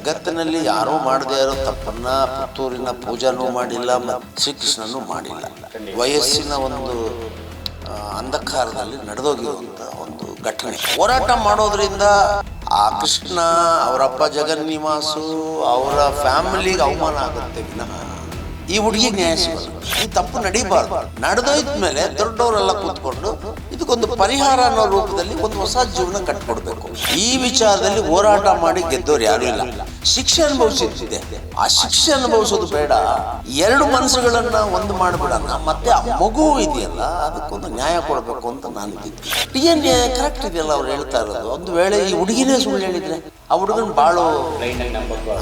ಜಗತ್ತಿನಲ್ಲಿ ಯಾರೂ ಮಾಡದೇ ಇರೋ ತಪ್ಪನ್ನ ಪುತ್ತೂರಿನ ಪೂಜಾನೂ ಮಾಡಿಲ್ಲ ಮತ್ತು ಶ್ರೀಕೃಷ್ಣನೂ ಮಾಡಿಲ್ಲ. ವಯಸ್ಸಿನ ಒಂದು ಅಂಧಕಾರದಲ್ಲಿ ನಡೆದೋಗಿರುವಂಥ ಒಂದು ಘಟನೆ. ಹೋರಾಟ ಮಾಡೋದ್ರಿಂದ ಆ ಕೃಷ್ಣ, ಅವರಪ್ಪ ಜಗನ್ನಿವಾಸು, ಅವರ ಫ್ಯಾಮಿಲಿಗೆ ಅವಮಾನ ಆಗುತ್ತೆ ವಿನಃ. ಈ ಹುಡುಗಿ ನ್ಯಾಯ ಈ ತಪ್ಪು ನಡೀಬಾರ್ದು. ನಡೆದೋಯ್ತ ಮೇಲೆ ದೊಡ್ಡವರೆಲ್ಲ ಕೂತ್ಕೊಂಡು ಇದಕ್ಕೊಂದು ಪರಿಹಾರ ಅನ್ನೋ ರೂಪದಲ್ಲಿ ಒಂದು ಹೊಸ ಜೀವನ ಕಟ್ಕೊಡ್ಬೇಕು. ಈ ವಿಚಾರದಲ್ಲಿ ಹೋರಾಟ ಮಾಡಿ ಗೆದ್ದವ್ರು ಯಾರು ಇಲ್ಲ. ಶಿಕ್ಷೆ ಅನುಭವಿಸಿದ್ದೆ ಆ ಶಿಕ್ಷೆ ಅನುಭವಿಸೋದು ಬೇಡ. ಎರಡು ಮನಸ್ಸುಗಳನ್ನ ಒಂದು ಮಾಡ್ಬಿಡೋಣ. ಮತ್ತೆ ಆ ಮಗು ಇದೆಯಲ್ಲ, ಅದಕ್ಕೊಂದು ನ್ಯಾಯ ಕೊಡಬೇಕು ಅಂತ ನಾನು ಡಿ ಎನ್ ಎ ಕರೆಕ್ಟ್ ಇದೆಯಲ್ಲ ಅವ್ರು ಹೇಳ್ತಾ ಇರೋದು. ಒಂದು ವೇಳೆ ಈ ಹುಡುಗಿನೇ ಸುಳ್ಳು ಹೇಳಿದ್ರೆ, ಆ ಹುಡುಗನ ಬಾಳು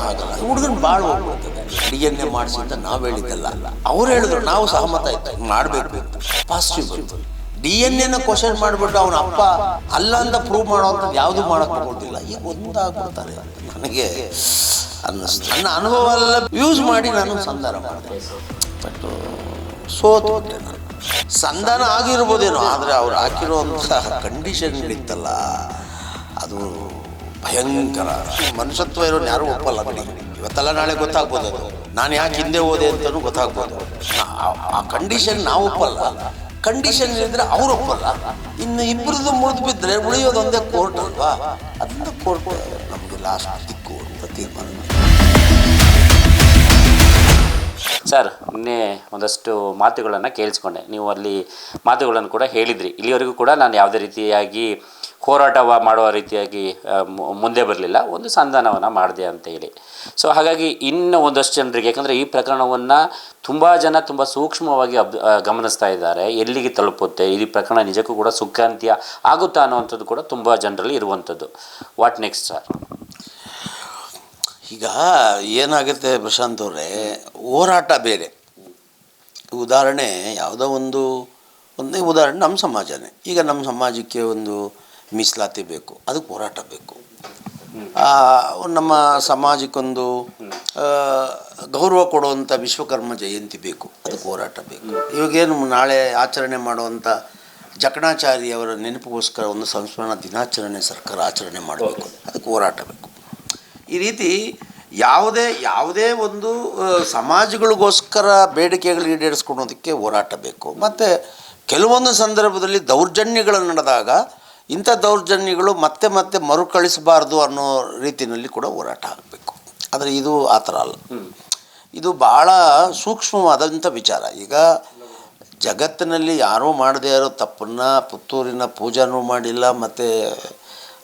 ಆಗಲ್ಲ. ಹುಡುಗನ ಬಾಳು ಹೋಗ್ಬಿಡ್ತದೆ. ಡಿ ಎನ್ ಎ ಮಾಡಿಸಿ ಅಂತ ನಾವು ಹೇಳಿದ್ದಲ್ಲ. ಅವ್ರು ಹೇಳಿದ್ರು, ನಾವು ಸಹಮತ ಆಯ್ತು. ಮಾಡಬೇಕು ಅಂತ. ಪಾಸಿಟಿವ್ ಡಿ ಎನ್ ಎನ ಕ್ವಶನ್ ಮಾಡಿಬಿಟ್ಟು ಅವನ ಅಪ್ಪ ಅಲ್ಲ ಅಂತ ಪ್ರೂವ್ ಮಾಡೋವಂಥದ್ದು ಯಾವುದು ಮಾಡಕ್ ಹೋಗೋದಿಲ್ಲ ಈಗ ಒಂದಾಗ್ಬಿಡ್ತಾರೆ ನನಗೆ ಅನ್ನಿಸ್ತು ನನ್ನ ಅನುಭವ ಎಲ್ಲ ಯೂಸ್ ಮಾಡಿ ನಾನು ಸಂಧಾನ ಮಾಡಿದೆ. ಬಟ್ ಸೋತು ಸಂಧಾನ ಆಗಿರ್ಬೋದೇನೋ, ಆದರೆ ಅವ್ರು ಹಾಕಿರುವಂಥ ಕಂಡೀಷನ್ಗಳಿತ್ತಲ್ಲ ಅದು ಭಯಂಕರ. ಮನುಷ್ಯತ್ವ ಇರೋನು ಯಾರು ಒಪ್ಪಲ್ಲ ಬಿಡಿ ಇವತ್ತೆಲ್ಲ ನಾಳೆ ಗೊತ್ತಾಗ್ಬೋದು ಅದು. ನಾನು ಯಾಕೆ ಹಿಂದೆ ಹೋದೆ ಅಂತಲೂ ಗೊತ್ತಾಗ್ಬೋದು. ಆ- ಕಂಡೀಷನ್ ನಾವು ಒಪ್ಪಲ್ಲ. ಕಂಡೀಷನ್ ಇದ್ರೆ ಅವ್ರು ಒಪ್ಪಲ್ಲ. ಇನ್ನು ಇಬ್ಬರದ್ದು ಮುರಿದು ಬಿದ್ದರೆ ಉಳಿಯೋದೊಂದೇ ಕೋರ್ಟ್ ಅಲ್ವಾ? ಅದರಿಂದ ಕೋರ್ಟ್ ಸರ್, ನಿನ್ನೆ ಒಂದಷ್ಟು ಮಾತುಗಳನ್ನು ಕೇಳಿಸ್ಕೊಂಡೆ. ನೀವು ಅಲ್ಲಿ ಮಾತುಗಳನ್ನು ಕೂಡ ಹೇಳಿದ್ರಿ. ಇಲ್ಲಿವರೆಗೂ ಕೂಡ ನಾನು ಯಾವುದೇ ರೀತಿಯಾಗಿ ಹೋರಾಟ ಮಾಡುವ ರೀತಿಯಾಗಿ ಮುಂದೆ ಬರಲಿಲ್ಲ. ಒಂದು ಸಂಧಾನವನ್ನು ಮಾಡಿದೆ ಅಂತ ಹೇಳಿ. ಸೊ, ಹಾಗಾಗಿ ಇನ್ನು ಒಂದಷ್ಟು ಜನರಿಗೆ, ಯಾಕಂದರೆ ಈ ಪ್ರಕರಣವನ್ನು ತುಂಬ ಜನ ತುಂಬ ಸೂಕ್ಷ್ಮವಾಗಿ ಅಬ್ ಗಮನಿಸ್ತಾ ಇದ್ದಾರೆ. ಎಲ್ಲಿಗೆ ತಲುಪುತ್ತೆ? ಈ ಪ್ರಕರಣ ನಿಜಕ್ಕೂ ಕೂಡ ಸುಖಾಂತ್ಯ ಆಗುತ್ತಾ ಅನ್ನುವಂಥದ್ದು ಕೂಡ ತುಂಬ ಜನರಲ್ಲಿ ಇರುವಂಥದ್ದು. ವಾಟ್ ನೆಕ್ಸ್ಟ್ ಸರ್ ಈಗ ಏನಾಗುತ್ತೆ ಪ್ರಶಾಂತ್ ಅವರೇ, ಹೋರಾಟ ಬೇರೆ. ಉದಾಹರಣೆ ಯಾವುದೋ ಒಂದು, ಒಂದೇ ಉದಾಹರಣೆ ನಮ್ಮ ಸಮಾಜನೇ. ಈಗ ನಮ್ಮ ಸಮಾಜಕ್ಕೆ ಒಂದು ಮೀಸಲಾತಿ ಬೇಕು, ಅದಕ್ಕೆ ಹೋರಾಟ ಬೇಕು. ನಮ್ಮ ಸಮಾಜಕ್ಕೊಂದು ಗೌರವ ಕೊಡುವಂಥ ವಿಶ್ವಕರ್ಮ ಜಯಂತಿ ಬೇಕು, ಅದಕ್ಕೆ ಹೋರಾಟ ಬೇಕು. ಇವಾಗೇನು ನಾಳೆ ಆಚರಣೆ ಮಾಡುವಂಥ ಜಕಣಾಚಾರಿ ಅವರ ನೆನಪಿಗೋಸ್ಕರ ಒಂದು ಸಂಸ್ಮರಣ ದಿನಾಚರಣೆ ಸರ್ಕಾರ ಆಚರಣೆ ಮಾಡಬೇಕು, ಅದಕ್ಕೆ ಹೋರಾಟ ಬೇಕು. ಈ ರೀತಿ ಯಾವುದೇ ಯಾವುದೇ ಒಂದು ಸಮಾಜಗಳಿಗೋಸ್ಕರ ಬೇಡಿಕೆಗಳು ಈಡೇರಿಸ್ಕೊಳೋದಕ್ಕೆ ಹೋರಾಟ ಬೇಕು. ಮತ್ತು ಕೆಲವೊಂದು ಸಂದರ್ಭದಲ್ಲಿ ದೌರ್ಜನ್ಯಗಳು ನಡೆದಾಗ ಇಂಥ ದೌರ್ಜನ್ಯಗಳು ಮತ್ತೆ ಮತ್ತೆ ಮರುಕಳಿಸಬಾರ್ದು ಅನ್ನೋ ರೀತಿಯಲ್ಲಿ ಕೂಡ ಹೋರಾಟ ಆಗಬೇಕು. ಆದರೆ ಇದು ಆ ಥರ ಅಲ್ಲ. ಇದು ಭಾಳ ಸೂಕ್ಷ್ಮವಾದಂಥ ವಿಚಾರ. ಈಗ ಜಗತ್ತಿನಲ್ಲಿ ಯಾರೂ ಮಾಡದೇ ಇರೋ ತಪ್ಪನ್ನು ಪುತ್ತೂರಿನ ಪೂಜಾನೂ ಮಾಡಿಲ್ಲ ಮತ್ತು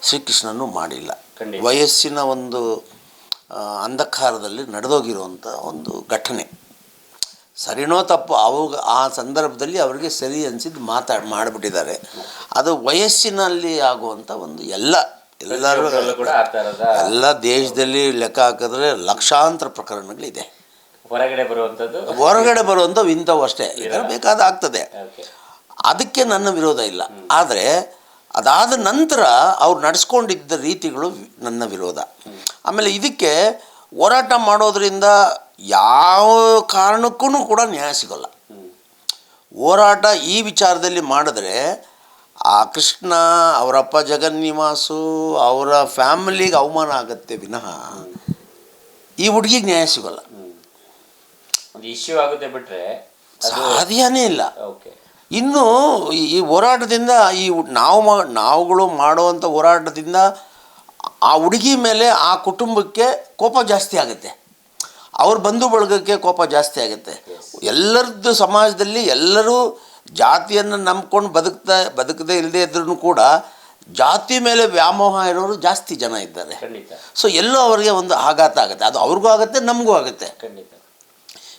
ಶ್ರೀಕೃಷ್ಣನೂ ಮಾಡಿಲ್ಲ. ವಯಸ್ಸಿನ ಒಂದು ಅಂಧಕಾರದಲ್ಲಿ ನಡೆದೋಗಿರುವಂಥ ಒಂದು ಘಟನೆ. ಸರಿನೋ ತಪ್ಪು ಅವಾಗ ಆ ಸಂದರ್ಭದಲ್ಲಿ ಅವರಿಗೆ ಸರಿ ಅನಿಸಿದ್ದು ಮಾತಾಡಿ ಮಾಡಿಬಿಟ್ಟಿದ್ದಾರೆ. ಅದು ವಯಸ್ಸಿನಲ್ಲಿ ಆಗುವಂಥ ಒಂದು ಎಲ್ಲ ಎಲ್ಲರೂ ಎಲ್ಲ ದೇಶದಲ್ಲಿ ಲೆಕ್ಕ ಹಾಕಿದ್ರೆ ಲಕ್ಷಾಂತರ ಪ್ರಕರಣಗಳಿದೆ. ಹೊರಗಡೆ ಬರುವಂಥದ್ದು ಹೊರಗಡೆ ಬರುವಂಥವು ಇಂಥವು ಅಷ್ಟೇ. ಇದರ ಬೇಕಾದ ಆಗ್ತದೆ ಅದಕ್ಕೆ ನನ್ನ ವಿರೋಧ ಇಲ್ಲ. ಆದರೆ ಅದಾದ ನಂತರ ಅವ್ರು ನಡೆಸ್ಕೊಂಡಿದ್ದ ರೀತಿಗಳು ನನ್ನ ವಿರೋಧ. ಆಮೇಲೆ ಇದಕ್ಕೆ ಹೋರಾಟ ಮಾಡೋದ್ರಿಂದ ಯಾವ ಕಾರಣಕ್ಕೂ ಕೂಡ ನ್ಯಾಯ ಸಿಗೋಲ್ಲ. ಹೋರಾಟ ಈ ವಿಚಾರದಲ್ಲಿ ಮಾಡಿದ್ರೆ ಆ ಕೃಷ್ಣ ಅವರಪ್ಪ ಜಗನ್ನಿವಾಸು ಅವರ ಫ್ಯಾಮಿಲಿಗೆ ಅವಮಾನ ಆಗುತ್ತೆ ವಿನಃ ಈ ಹುಡುಗಿಗೆ ನ್ಯಾಯ ಸಿಗೋಲ್ಲ. ಇಶ್ಯೂ ಆಗುತ್ತೆ ಬಿಟ್ರೆ ಸಾಧ್ಯನೇ ಇಲ್ಲ. ಓಕೆ ಇನ್ನು ಈ- ಹೋರಾಟದಿಂದ ಈ ನಾವು ಮಾ ನಾವುಗಳು ಮಾಡುವಂಥ ಹೋರಾಟದಿಂದ ಆ ಹುಡುಗಿ ಮೇಲೆ ಆ ಕುಟುಂಬಕ್ಕೆ ಕೋಪ ಜಾಸ್ತಿ ಆಗುತ್ತೆ. ಅವ್ರ ಬಂಧು ಬಳಗಕ್ಕೆ ಕೋಪ ಜಾಸ್ತಿ ಆಗುತ್ತೆ. ಎಲ್ಲರದ್ದು ಸಮಾಜದಲ್ಲಿ ಎಲ್ಲರೂ ಜಾತಿಯನ್ನು ನಂಬ್ಕೊಂಡು ಬದುಕ್ತಾ ಬದುಕದೇ ಇಲ್ಲದೆ ಇದ್ರೂ ಕೂಡ ಜಾತಿ ಮೇಲೆ ವ್ಯಾಮೋಹ ಇರೋರು ಜಾಸ್ತಿ ಜನ ಇದ್ದಾರೆ. ಖಂಡಿತ. ಸೊ ಎಲ್ಲೋ ಅವರಿಗೆ ಒಂದು ಆಘಾತ ಆಗುತ್ತೆ. ಅದು ಅವ್ರಿಗೂ ಆಗುತ್ತೆ ನಮಗೂ ಆಗುತ್ತೆ.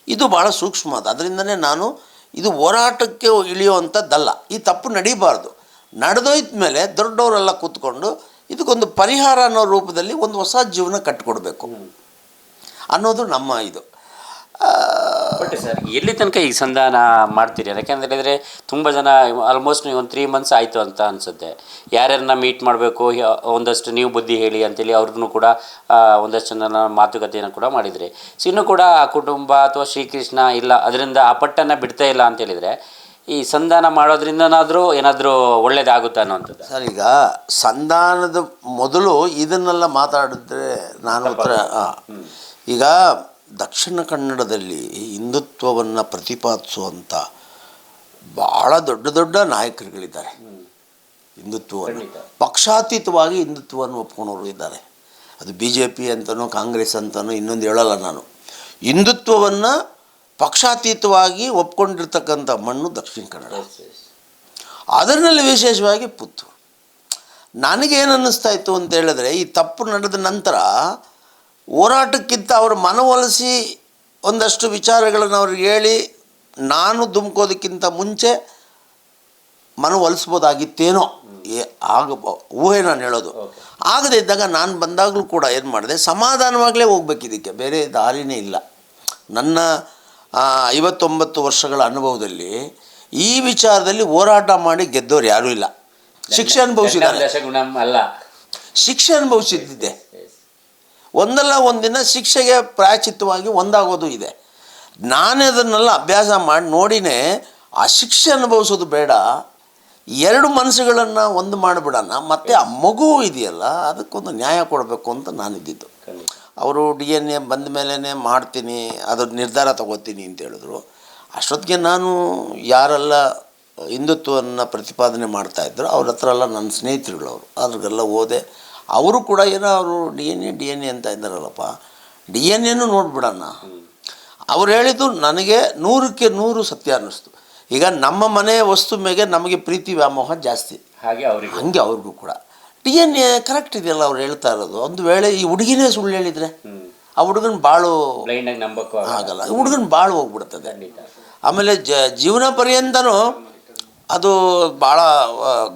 ಇದು ಭಾಳ ಸೂಕ್ಷ್ಮ ಅದು. ಅದರಿಂದನೇ ನಾನು ಇದು ಹೋರಾಟಕ್ಕೆ ಇಳಿಯುವಂಥದ್ದಲ್ಲ. ಈ ತಪ್ಪು ನಡೀಬಾರ್ದು. ನಡೆದೋಯ್ತ ಮೇಲೆ ದೊಡ್ಡವರೆಲ್ಲ ಕೂತ್ಕೊಂಡು ಇದಕ್ಕೊಂದು ಪರಿಹಾರ ಅನ್ನೋ ರೂಪದಲ್ಲಿ ಒಂದು ಹೊಸ ಜೀವನ ಕಟ್ಟಿಕೊಡ್ಬೇಕು ಅನ್ನೋದು ನಮ್ಮ ಇದು. But sir. ಎಲ್ಲಿ ತನಕ ಈಗ ಸಂಧಾನ ಮಾಡ್ತೀರಿ? ಯಾಕೆಂತ ಹೇಳಿದರೆ ತುಂಬ ಜನ ಆಲ್ಮೋಸ್ಟ್ ನೀವು ಒಂದು ತ್ರೀ ಮಂತ್ಸ್ ಆಯಿತು ಅಂತ ಅನಿಸುತ್ತೆ. ಯಾರ್ಯಾರನ್ನ ಮೀಟ್ ಮಾಡಬೇಕು ಒಂದಷ್ಟು ನೀವು ಬುದ್ಧಿ ಹೇಳಿ ಅಂತೇಳಿ ಅವ್ರಿಗೂ ಕೂಡ ಒಂದಷ್ಟು ಜನ ಮಾತುಕತೆಯನ್ನು ಕೂಡ ಮಾಡಿದ್ರಿ. ಸೊ ಇನ್ನೂ ಕೂಡ ಆ ಕುಟುಂಬ ಅಥವಾ ಶ್ರೀಕೃಷ್ಣ ಇಲ್ಲ ಅದರಿಂದ ಆ ಪಟ್ಟನ್ನು ಬಿಡ್ತಾ ಇಲ್ಲ ಅಂತ ಹೇಳಿದರೆ ಈ ಸಂಧಾನ ಮಾಡೋದ್ರಿಂದನಾದರೂ ಏನಾದರೂ ಒಳ್ಳೇದಾಗುತ್ತಾ ಅನ್ನೋವಂಥದ್ದು? ಸರ್ ಈಗ ಸಂಧಾನದ ಮೊದಲು ಇದನ್ನೆಲ್ಲ ಮಾತಾಡಿದ್ರೆ ನಾನು ಉತ್ತರ ಈಗ ದಕ್ಷಿಣ ಕನ್ನಡದಲ್ಲಿ ಹಿಂದುತ್ವವನ್ನು ಪ್ರತಿಪಾದಿಸುವಂಥ ಭಾಳ ದೊಡ್ಡ ದೊಡ್ಡ ನಾಯಕರುಗಳಿದ್ದಾರೆ. ಹಿಂದುತ್ವವನ್ನು. ಪಕ್ಷಾತೀತವಾಗಿ ಹಿಂದುತ್ವವನ್ನು ಒಪ್ಕೊಂಡವರು ಇದ್ದಾರೆ. ಅದು ಬಿ ಜೆ ಪಿ ಅಂತನೋ ಕಾಂಗ್ರೆಸ್ ಅಂತನೋ ಇನ್ನೊಂದು ಹೇಳಲ್ಲ ನಾನು. ಹಿಂದುತ್ವವನ್ನು ಪಕ್ಷಾತೀತವಾಗಿ ಒಪ್ಕೊಂಡಿರ್ತಕ್ಕಂಥ ಮಣ್ಣು ದಕ್ಷಿಣ ಕನ್ನಡ. ಅದರಲ್ಲಿ ವಿಶೇಷವಾಗಿ ಪುತ್ತೂರು. ನನಗೇನು ಅನ್ನಿಸ್ತಾ ಇತ್ತು ಅಂತ ಹೇಳಿದ್ರೆ ಈ ತಪ್ಪು ನಡೆದ ನಂತರ ಹೋರಾಟಕ್ಕಿಂತ ಅವರು ಮನವೊಲಿಸಿ ಒಂದಷ್ಟು ವಿಚಾರಗಳನ್ನು ಅವ್ರಿಗೆ ಹೇಳಿ ನಾನು ಧುಮ್ಕೋದಕ್ಕಿಂತ ಮುಂಚೆ ಮನವೊಲಿಸ್ಬೋದಾಗಿತ್ತೇನೋ ಏ ಆಗ ಊಹೆ ನಾನು ಹೇಳೋದು. ಆಗದೇ ಇದ್ದಾಗ ನಾನು ಬಂದಾಗಲೂ ಕೂಡ ಏನು ಮಾಡಿದೆ? ಸಮಾಧಾನವಾಗಲೇ ಹೋಗ್ಬೇಕು ಇದಕ್ಕೆ ಬೇರೆ ದಾರಿನೇ ಇಲ್ಲ. ನನ್ನ ಐವತ್ತೊಂಬತ್ತು ವರ್ಷಗಳ ಅನುಭವದಲ್ಲಿ ಈ ವಿಚಾರದಲ್ಲಿ ಹೋರಾಟ ಮಾಡಿ ಗೆದ್ದವ್ರು ಯಾರೂ ಇಲ್ಲ. ಶಿಕ್ಷೆ ಅನುಭವಿಸಿದ್ದಾರೆ. ಶಿಕ್ಷೆ ಅನುಭವಿಸಿದ್ದಿದೆ. ಒಂದಲ್ಲ ಒಂದಿನ ಶಿಕ್ಷೆಗೆ ಪ್ರಾಯಚಿತ್ತವಾಗಿ ಒಂದಾಗೋದು ಇದೆ. ನಾನೇ ಅದನ್ನೆಲ್ಲ ಅಭ್ಯಾಸ ಮಾಡಿ ನೋಡಿನೇ ಆ ಶಿಕ್ಷೆ ಅನುಭವಿಸೋದು ಬೇಡ. ಎರಡು ಮನಸ್ಸುಗಳನ್ನು ಒಂದು ಮಾಡಿಬಿಡೋಣ. ಮತ್ತು ಆ ಮಗು ಇದೆಯಲ್ಲ ಅದಕ್ಕೊಂದು ನ್ಯಾಯ ಕೊಡಬೇಕು ಅಂತ ನಾನಿದ್ದಿದ್ದು. ಅವರು ಡಿ ಎನ್ ಎ ಬಂದ ಮೇಲೇ ಮಾಡ್ತೀನಿ ಅದ್ರ ನಿರ್ಧಾರ ತಗೋತೀನಿ ಅಂತ ಹೇಳಿದ್ರು. ಅಷ್ಟೊತ್ತಿಗೆ ನಾನು ಯಾರೆಲ್ಲ ಹಿಂದುತ್ವವನ್ನು ಪ್ರತಿಪಾದನೆ ಮಾಡ್ತಾಯಿದ್ರು ಅವ್ರ ಹತ್ರ ಎಲ್ಲ ನನ್ನ ಸ್ನೇಹಿತರುಗಳು ಅವರು ಅದ್ರಿಗೆಲ್ಲ ಓದೆ ಅವರು ಕೂಡ ಏನೋ ಅವರು D N A D N A ಅಂತ ಇದ್ದಾರಲ್ಲಪ್ಪ. ಡಿ ಎನ್ ಎನೂ ನೋಡ್ಬಿಡೋಣ. ಅವ್ರು ಹೇಳಿದ್ದು ನನಗೆ ನೂರಕ್ಕೆ ನೂರು ಸತ್ಯ ಅನ್ನಿಸ್ತು. ಈಗ ನಮ್ಮ ಮನೆಯ ವಸ್ತು ಮೇಲೆ ನಮಗೆ ಪ್ರೀತಿ ವ್ಯಾಮೋಹ ಜಾಸ್ತಿ. ಹಾಗೆ ಅವ್ರಿಗೆ. ಹಂಗೆ ಅವ್ರಿಗೂ ಕೂಡ. ಡಿ ಎನ್ ಎ ಕರೆಕ್ಟ್ ಇದೆಯಲ್ಲ ಅವ್ರು ಹೇಳ್ತಾ ಇರೋದು. ಒಂದು ವೇಳೆ ಈ ಹುಡುಗಿನೇ ಸುಳ್ಳು ಹೇಳಿದರೆ ಆ ಹುಡುಗನ ಬಾಳು ಆಗಲ್ಲ. ಹುಡುಗನ ಬಾಳು ಹೋಗ್ಬಿಡ್ತದೆ. ಆಮೇಲೆ ಜ ಜೀವನ ಪರ್ಯಂತನೂ ಅದು ಭಾಳ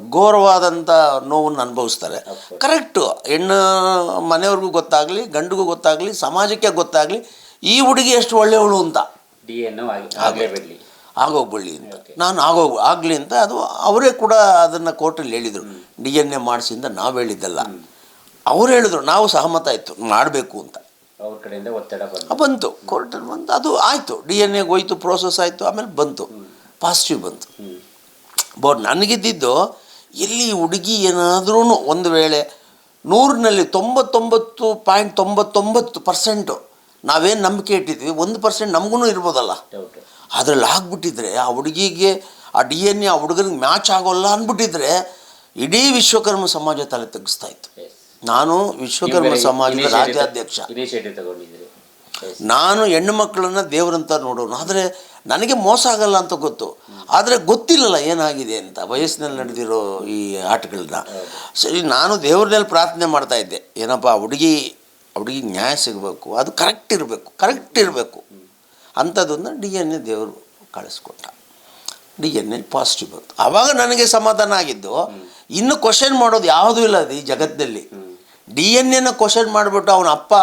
ಘೋರವಾದಂಥ ನೋವನ್ನು ಅನುಭವಿಸ್ತಾರೆ. ಕರೆಕ್ಟು ಹೆಣ್ಣು ಮನೆಯವ್ರಿಗೂ ಗೊತ್ತಾಗಲಿ ಗಂಡಿಗೂ ಗೊತ್ತಾಗಲಿ ಸಮಾಜಕ್ಕೆ ಗೊತ್ತಾಗಲಿ ಈ ಹುಡುಗಿ ಎಷ್ಟು ಒಳ್ಳೆಯವಳು ಅಂತ. ಆಗೋಗ್ಬಿಡ್ಲಿ ಅಂತ. ನಾನು ಆಗೋಗ್ ಆಗಲಿ ಅಂತ ಅದು ಅವರೇ ಕೂಡ ಅದನ್ನು ಕೋರ್ಟಲ್ಲಿ ಹೇಳಿದರು. ಡಿ ಎನ್ ಎ ಮಾಡಿಸಿಂದ ನಾವು ಹೇಳಿದ್ದಲ್ಲ. ಅವ್ರು ಹೇಳಿದ್ರು ನಾವು ಸಹಮತ ಆಯಿತು ಮಾಡಬೇಕು ಅಂತ. ಅವ್ರ ಕಡೆಯಿಂದ ಒತ್ತಡ ಬಂತು. ಬಂತು. ಕೋರ್ಟಲ್ಲಿ ಬಂತು. ಅದು ಆಯಿತು. ಡಿ ಎನ್ ಎಗೆ ಹೋಯ್ತು ಪ್ರೋಸೆಸ್ ಆಯಿತು ಆಮೇಲೆ ಬಂತು. ಪಾಸಿಟಿವ್ ಬಂತು. ಬಟ್ ನನಗಿದ್ದಿದ್ದು ಎಲ್ಲಿ ಹುಡುಗಿ ಏನಾದ್ರೂ ಒಂದು ವೇಳೆ ನೂರಿನಲ್ಲಿ ತೊಂಬತ್ತೊಂಬತ್ತು ಪಾಯಿಂಟ್ ತೊಂಬತ್ತೊಂಬತ್ತು ಪರ್ಸೆಂಟು ನಾವೇನು ನಂಬಿಕೆ ಇಟ್ಟಿದ್ವಿ ಒಂದು ಪರ್ಸೆಂಟ್ ನಮಗೂ ಇರ್ಬೋದಲ್ಲ. ಅದರಲ್ಲಿ ಆಗ್ಬಿಟ್ಟಿದ್ರೆ ಆ ಹುಡುಗಿಗೆ ಆ ಡಿ ಎನ್ ಎ ಆ ಹುಡುಗನಿಗೆ ಮ್ಯಾಚ್ ಆಗೋಲ್ಲ ಅಂದ್ಬಿಟ್ಟಿದ್ರೆ ಇಡೀ ವಿಶ್ವಕರ್ಮ ಸಮಾಜ ತಲೆ ತಗ್ಗಿಸ್ತಾ ಇತ್ತು. ನಾನು ವಿಶ್ವಕರ್ಮ ಸಮಾಜದ ರಾಜ್ಯಾಧ್ಯಕ್ಷ. ನಾನು ಹೆಣ್ಣು ಮಕ್ಕಳನ್ನ ದೇವರಂತ ನೋಡೋಣ ಆದರೆ ನನಗೆ ಮೋಸ ಆಗಲ್ಲ ಅಂತ ಗೊತ್ತು. ಆದರೆ ಗೊತ್ತಿಲ್ಲಲ್ಲ ಏನಾಗಿದೆ ಅಂತ, ವಯಸ್ಸಿನಲ್ಲಿ ನಡೆದಿರೋ ಈ ಆಟಗಳನ್ನ ಸರಿ, ನಾನು ದೇವ್ರನ್ನಲ್ಲಿ ಪ್ರಾರ್ಥನೆ ಮಾಡ್ತಾ ಇದ್ದೆ. ಏನಪ್ಪ, ಹುಡುಗಿ ಹುಡುಗಿ ನ್ಯಾಯ ಸಿಗಬೇಕು. ಅದು ಕರೆಕ್ಟ್ ಇರಬೇಕು ಕರೆಕ್ಟ್ ಇರಬೇಕು. ಅಂಥದ್ದನ್ನು ಡಿ ಎನ್ ಎ ದೇವರು ಕಳಿಸ್ಕೊಟ್ಟ. ಡಿ ಎನ್ ಎ ಪಾಸಿಟಿವ್ ಬಂತು ಆವಾಗ ನನಗೆ ಸಮಾಧಾನ ಆಗಿದ್ದು, ಇನ್ನು ಕ್ವಶನ್ ಮಾಡೋದು ಯಾವುದೂ ಇಲ್ಲ ಅದು ಈ ಜಗತ್ತಿನಲ್ಲಿ ಡಿ ಎನ್ ಎನ ಕ್ವಶನ್ ಮಾಡಿಬಿಟ್ಟು ಅವನ ಅಪ್ಪ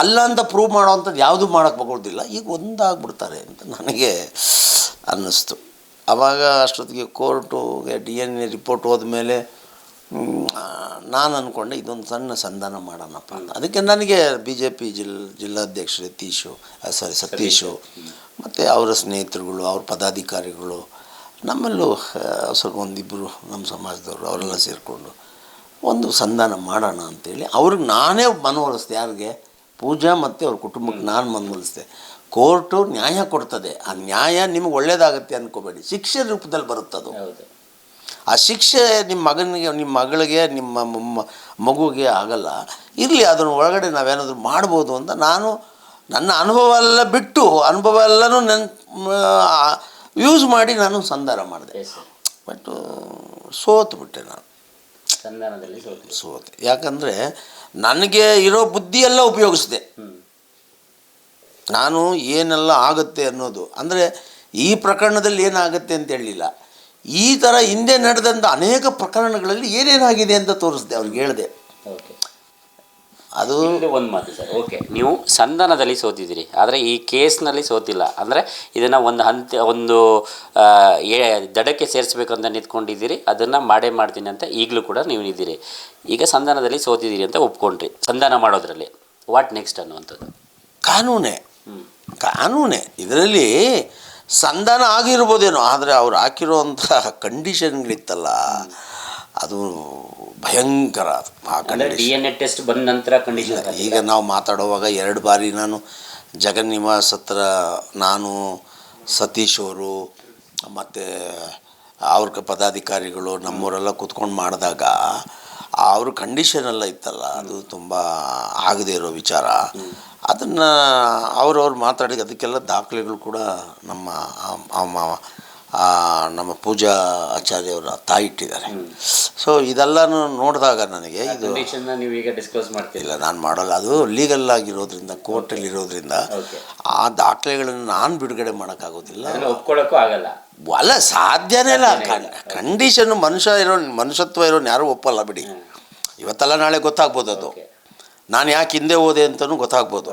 ಅಲ್ಲ ಅಂತ ಪ್ರೂವ್ ಮಾಡೋವಂಥದ್ದು ಯಾವುದು ಮಾಡೋಕ್ಕೆ ಬಗೋದಿಲ್ಲ ಈಗ ಒಂದಾಗ್ಬಿಡ್ತಾರೆ ಅಂತ ನನಗೆ ಅನ್ನಿಸ್ತು. ಆವಾಗ ಅಷ್ಟೊತ್ತಿಗೆ ಕೋರ್ಟುಗೆ ಡಿ ಎನ್ ಎ ರಿಪೋರ್ಟ್ ಹೋದ್ಮೇಲೆ ನಾನು ಅಂದ್ಕೊಂಡೆ ಇದೊಂದು ಸಣ್ಣ ಸಂಧಾನ ಮಾಡೋಣಪ್ಪ ಅಂತ. ಅದಕ್ಕೆ ನನಗೆ ಬಿ ಜೆ ಪಿ ಜಿಲ್, ಜಿಲ್ಲಾಧ್ಯಕ್ಷ ಯತೀಶು ಸಾರಿ ಸತೀಶು, ಮತ್ತು ಅವರ ಸ್ನೇಹಿತರುಗಳು, ಅವ್ರ ಪದಾಧಿಕಾರಿಗಳು, ನಮ್ಮಲ್ಲೂ ಸ್ವಲ್ಪ ಒಂದಿಬ್ಬರು ನಮ್ಮ ಸಮಾಜದವರು ಅವರೆಲ್ಲ ಸೇರಿಕೊಂಡು ಒಂದು ಸಂಧಾನ ಮಾಡೋಣ ಅಂತೇಳಿ. ಅವ್ರಿಗೆ ನಾನೇ ಮನವೊಲಿಸ್ದೆ ಯಾರಿಗೆ ಪೂಜಾ ಮತ್ತು ಅವ್ರ ಕುಟುಂಬಕ್ಕೆ ನಾನು ಮನವೊಲಿಸಿದೆ ಕೋರ್ಟು ನ್ಯಾಯ ಕೊಡ್ತದೆ. ಆ ನ್ಯಾಯ ನಿಮಗೆ ಒಳ್ಳೇದಾಗತ್ತೆ ಅಂದ್ಕೋಬೇಡಿ ಶಿಕ್ಷೆ ರೂಪದಲ್ಲಿ ಬರುತ್ತದು ಆ ಶಿಕ್ಷೆ ನಿಮ್ಮ ಮಗನಿಗೆ ನಿಮ್ಮ ಮಗಳಿಗೆ ನಿಮ್ಮ ಮಗುವಿಗೆ ಮಗುಗೆ ಆಗಲ್ಲ. ಇರಲಿ ಅದನ್ನು ಒಳಗಡೆ ನಾವೇನಾದರೂ ಮಾಡ್ಬೋದು ಅಂತ ನಾನು ನನ್ನ ಅನುಭವ ಎಲ್ಲ ಬಿಟ್ಟು ಅನುಭವ ಎಲ್ಲನೂ ನನ್ನ ಯೂಸ್ ಮಾಡಿ ನಾನು ಸಂಧಾನ ಮಾಡಿದೆ. ಬಟ್ ಸೋತು ಬಿಟ್ಟೆ ನಾನು. ಸಂಧಾನದಲ್ಲಿ ಸೋತೆ. ಯಾಕಂದರೆ ನನಗೆ ಇರೋ ಬುದ್ಧಿಯೆಲ್ಲ ಉಪಯೋಗಿಸಿದೆ. ನಾನು ಏನೆಲ್ಲ ಆಗುತ್ತೆ ಅನ್ನೋದು. ಅಂದರೆ ಈ ಪ್ರಕರಣದಲ್ಲಿ ಏನಾಗುತ್ತೆ ಅಂತ ಹೇಳಲಿಲ್ಲ ಈ ಥರ ಹಿಂದೆ ನಡೆದಂಥ ಅನೇಕ ಪ್ರಕರಣಗಳಲ್ಲಿ ಏನೇನಾಗಿದೆ ಅಂತ ತೋರಿಸಿದೆ ಅವ್ರಿಗೆ ಹೇಳಿದೆ. ಅದು ಒಂದು ಮಾತು ಸರ್ ಓಕೆ. ನೀವು ಸಂಧಾನದಲ್ಲಿ ಸೋತಿದ್ದೀರಿ ಆದರೆ ಈ ಕೇಸ್ನಲ್ಲಿ ಸೋತಿಲ್ಲ. ಅಂದರೆ ಇದನ್ನು ಒಂದು ಹಂತ ಒಂದು ಏ- ದಡಕ್ಕೆ ಸೇರಿಸ್ಬೇಕು ಅಂತ ನಿಂತ್ಕೊಂಡಿದ್ದೀರಿ ಅದನ್ನು ಮಾಡೇ ಮಾಡ್ತೀನಿ ಅಂತ ಈಗಲೂ ಕೂಡ ನೀವು ಇದ್ದೀರಿ ಈಗ ಸಂಧಾನದಲ್ಲಿ ಸೋತಿದ್ದೀರಿ ಅಂತ ಒಪ್ಕೊಂಡ್ರಿ ಸಂಧಾನ ಮಾಡೋದ್ರಲ್ಲಿ. ವಾಟ್ ನೆಕ್ಸ್ಟ್ ಅನ್ನುವಂಥದ್ದು? ಕಾನೂನೇ. ಹ್ಞೂ ಕಾನೂನೇ. ಇದರಲ್ಲಿ ಸಂಧಾನ ಆಗಿರ್ಬೋದೇನೋ ಆದರೆ ಅವ್ರು ಹಾಕಿರೋಂಥ ಕಂಡೀಷನ್ಗಳಿತ್ತಲ್ಲ ಅದು ಭಯಂಕರ ಅದು ಆ ಅಂದರೆ D condition N A test ಬಂದ ನಂತರ ಕಂಡೀಷನ್ ಈಗ ನಾವು ಮಾತಾಡುವಾಗ ಎರಡು ಬಾರಿ ನಾನು ಜಗನ್ ನಿವಾಸ್ ಹತ್ರ ನಾನು ಸತೀಶ್ ಅವರು ಮತ್ತು ಅವ್ರ ಪದಾಧಿಕಾರಿಗಳು ನಮ್ಮೂರೆಲ್ಲ ಕೂತ್ಕೊಂಡು ಮಾಡಿದಾಗ ಅವ್ರ ಕಂಡೀಷನ್ ಎಲ್ಲ ಇತ್ತಲ್ಲ ಅದು ತುಂಬ ಆಗದೇ ಇರೋ ವಿಚಾರ. ಅದನ್ನು ಅವ್ರವ್ರು ಮಾತಾಡಿ ಅದಕ್ಕೆಲ್ಲ ದಾಖಲೆಗಳು ಕೂಡ ನಮ್ಮ ಆ- ಆ- ಆ ನಮ್ಮ ಪೂಜಾ ಆಚಾರ್ಯವರ ತಾಯಿ ಇಟ್ಟಿದ್ದಾರೆ. ಸೊ ಇದೆಲ್ಲನೂ ನೋಡಿದಾಗ ನನಗೆ ಇದು ಕಂಡೀಷನ್ ನೀವು ಈಗ ಡಿಸ್ಕ್ಲೋಸ್ ಮಾಡ್ತಿಲ್ಲ ಇಲ್ಲ ನಾನು ಮಾಡಲ್ಲ. ಅದು ಲೀಗಲ್ ಆಗಿರೋದ್ರಿಂದ ಕೋರ್ಟಲ್ಲಿ ಇರೋದ್ರಿಂದ ಆ ದಾಖಲೆಗಳನ್ನು ನಾನು ಬಿಡುಗಡೆ ಮಾಡೋಕ್ಕಾಗೋದಿಲ್ಲ. ಒಪ್ಕೊಳ್ಳೋಕ್ಕೂ ಆಗಲ್ಲ. ಅಲ್ಲ ಸಾಧ್ಯನೇ ಇಲ್ಲ. ಕಂಡೀಷನ್ ಮನುಷ್ಯ ಇರೋ ಮನುಷ್ಯತ್ವ ಇರೋನ್ ಯಾರೂ ಒಪ್ಪಲ್ಲ ಬಿಡಿ. ಇವತ್ತೆಲ್ಲ ನಾಳೆ ಗೊತ್ತಾಗ್ಬೋದು ಅದು. ನಾನು ಯಾಕೆ ಹಿಂದೆ ಹೋದೆ ಅಂತಲೂ ಗೊತ್ತಾಗ್ಬೋದು.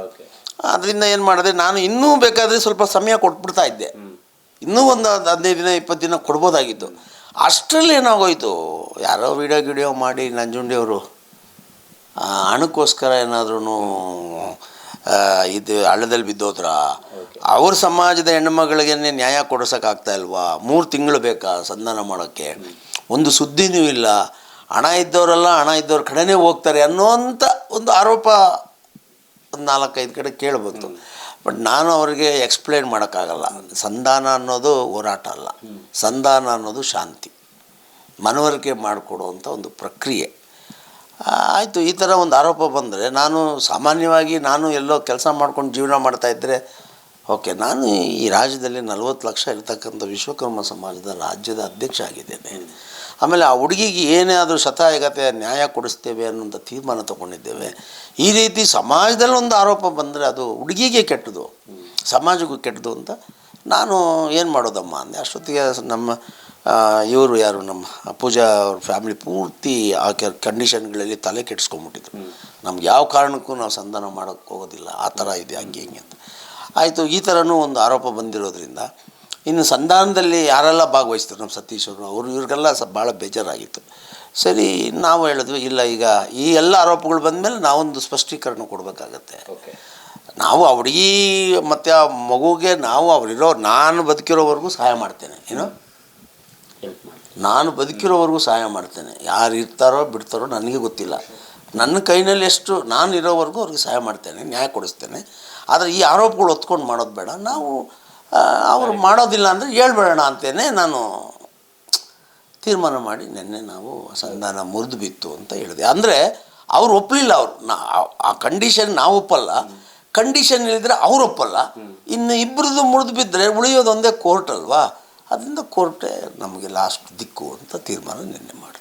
ಅದರಿಂದ ಏನು ಮಾಡಿದೆ? ನಾನು ಇನ್ನೂ ಬೇಕಾದರೆ ಸ್ವಲ್ಪ ಸಮಯ ಕೊಟ್ಬಿಡ್ತಾ ಇದ್ದೆ. ಇನ್ನೂ ಒಂದು ಹದ್- ಹದಿನೈದು ದಿನ ಇಪ್ಪತ್ತು ದಿನ ಕೊಡ್ಬೋದಾಗಿತ್ತು. ಅಷ್ಟರಲ್ಲಿ ಏನಾಗೋಯ್ತು? ಯಾರೋ ವಿಡಿಯೋ ಗಿಡಿಯೋ ಮಾಡಿ ನಂಜುಂಡಿಯವರು ಹಣಕ್ಕೋಸ್ಕರ ಏನಾದ್ರೂ ಇದು ಹಳ್ಳದಲ್ಲಿ ಬಿದ್ದೋದ್ರ. ಅವ್ರ ಸಮಾಜದ ಹೆಣ್ಣುಮಗಳಿಗೆ ನ್ಯಾಯ ಕೊಡಿಸೋಕ್ಕಾಗ್ತಾ ಇಲ್ವಾ? ಮೂರು ತಿಂಗಳು ಬೇಕಾ ಸಂಧಾನ ಮಾಡೋಕ್ಕೆ? ಒಂದು ಸುದ್ದಿನೂ ಇಲ್ಲ. ಹಣ ಇದ್ದವರೆಲ್ಲ ಹಣ ಇದ್ದವ್ರ ಕಡೆನೇ ಹೋಗ್ತಾರೆ ಅನ್ನೋಂಥ ಒಂದು ಆರೋಪ ಒಂದು ನಾಲ್ಕೈದು ಕಡೆ ಕೇಳ್ಬೋದು ಬಟ್ ನಾನು ಅವರಿಗೆ ಎಕ್ಸ್ಪ್ಲೇನ್ ಮಾಡೋಕ್ಕಾಗಲ್ಲ. ಸಂಧಾನ ಅನ್ನೋದು ಹೋರಾಟ ಅಲ್ಲ. ಸಂಧಾನ ಅನ್ನೋದು ಶಾಂತಿ. ಮನವರಿಕೆ ಮಾಡಿಕೊಡುವಂಥ ಒಂದು ಪ್ರಕ್ರಿಯೆ. ಆಯಿತು, ಈ ಥರ ಒಂದು ಆರೋಪ ಬಂದರೆ ನಾನು ಸಾಮಾನ್ಯವಾಗಿ ನಾನು ಎಲ್ಲೋ ಕೆಲಸ ಮಾಡ್ಕೊಂಡು ಜೀವನ ಮಾಡ್ತಾಯಿದ್ದರೆ ಓಕೆ, ನಾನು ಈ ರಾಜ್ಯದಲ್ಲಿ ನಲವತ್ತು ಲಕ್ಷ ಇರ್ತಕ್ಕಂಥ ವಿಶ್ವಕರ್ಮ ಸಮಾಜದ ರಾಜ್ಯದ ಅಧ್ಯಕ್ಷ ಆಗಿದ್ದೇನೆ. ಆಮೇಲೆ ಆ ಹುಡುಗಿಗೆ ಏನೇ ಆದರೂ ಶತಾಯಗತೆ ನ್ಯಾಯ ಕೊಡಿಸ್ತೇವೆ ಅನ್ನೋಂಥ ತೀರ್ಮಾನ ತಗೊಂಡಿದ್ದೇವೆ. ಈ ರೀತಿ ಸಮಾಜದಲ್ಲಿ ಒಂದು ಆರೋಪ ಬಂದರೆ ಅದು ಹುಡುಗಿಗೆ ಕೆಟ್ಟದು ಸಮಾಜಕ್ಕೂ ಕೆಟ್ಟದು ಅಂತ ನಾನು ಏನು ಮಾಡೋದಮ್ಮ ಅಂದೆ. ಅಷ್ಟೊತ್ತಿಗೆ ನಮ್ಮ ಇವರು ಯಾರು ನಮ್ಮ ಪೂಜಾ ಅವ್ರ ಫ್ಯಾಮಿಲಿ ಪೂರ್ತಿ ಆ ಕಂಡೀಷನ್ಗಳಲ್ಲಿ ತಲೆ ಕೆಡಿಸ್ಕೊಂಬಿಟ್ಟಿದ್ರು ನಮ್ಗೆ ಯಾವ ಕಾರಣಕ್ಕೂ ನಾವು ಸಂಧಾನ ಮಾಡೋಕ್ಕೆ ಹೋಗೋದಿಲ್ಲ. ಆ ಥರ ಇದೆ, ಹಂಗೆ ಹಿಂಗೆ ಅಂತ. ಆಯಿತು, ಈ ಥರನೂ ಒಂದು ಆರೋಪ ಬಂದಿರೋದ್ರಿಂದ ಇನ್ನು ಸಂಧಾನದಲ್ಲಿ ಯಾರೆಲ್ಲ ಭಾಗವಹಿಸ್ತಾರೆ ನಮ್ಮ ಸತೀಶ್ವರು ಅವರು ಅವರು ಇವ್ರಿಗೆಲ್ಲ ಸ ಭಾಳ ಬೇಜಾರಾಗಿತ್ತು. ಸರಿ ನಾವು ಹೇಳಿದ್ವಿ ಇಲ್ಲ ಈಗ ಈ ಎಲ್ಲ ಆರೋಪಗಳು ಬಂದಮೇಲೆ ನಾವೊಂದು ಸ್ಪಷ್ಟೀಕರಣ ಕೊಡಬೇಕಾಗತ್ತೆ. ನಾವು ಆ ಹುಡುಗಿ ಮತ್ತು ಆ ಮಗುಗೆ ನಾವು ಅವರಿರೋ ನಾನು ಬದುಕಿರೋವರೆಗೂ ಸಹಾಯ ಮಾಡ್ತೇನೆ ಏನು? ನಾನು ಬದುಕಿರೋವರೆಗೂ ಸಹಾಯ ಮಾಡ್ತೇನೆ. ಯಾರು ಇರ್ತಾರೋ ಬಿಡ್ತಾರೋ ನನಗೆ ಗೊತ್ತಿಲ್ಲ. ನನ್ನ ಕೈನಲ್ಲಿ ಎಷ್ಟು ನಾನು ಇರೋವರೆಗೂ ಅವ್ರಿಗೆ ಸಹಾಯ ಮಾಡ್ತೇನೆ ನ್ಯಾಯ ಕೊಡಿಸ್ತೇನೆ. ಆದರೆ ಈ ಆರೋಪಗಳು ಹೊತ್ಕೊಂಡು ಮಾಡೋದು ಬೇಡ. ನಾವು ಅವ್ರು ಮಾಡೋದಿಲ್ಲ ಅಂದರೆ ಹೇಳ್ಬೇಡೋಣ ಅಂತೇನೆ ನಾನು ತೀರ್ಮಾನ ಮಾಡಿ ನಿನ್ನೆ ನಾವು ಸಂಧಾನ ಮುರಿದು ಬಿತ್ತು ಅಂತ ಹೇಳಿದೆ. ಅಂದರೆ ಅವ್ರು ಒಪ್ಪಲಿಲ್ಲ ಅವರು. ನಾ ಆ ಕಂಡೀಷನ್ ನಾವು ಒಪ್ಪಲ್ಲ. ಕಂಡೀಷನ್ ಹೇಳಿದ್ರೆ ಅವ್ರು ಒಪ್ಪಲ್ಲ. ಇನ್ನು ಇಬ್ಬರದ್ದು ಮುರಿದು ಬಿದ್ದರೆ ಉಳಿಯೋದು ಒಂದೇ ಕೋರ್ಟ್ ಅಲ್ವಾ? ಅದರಿಂದ ಕೋರ್ಟೇ ನಮಗೆ ಲಾಸ್ಟ್ ದಿಕ್ಕು ಅಂತ ತೀರ್ಮಾನ ನಿನ್ನೆ ಮಾಡ್ತೀವಿ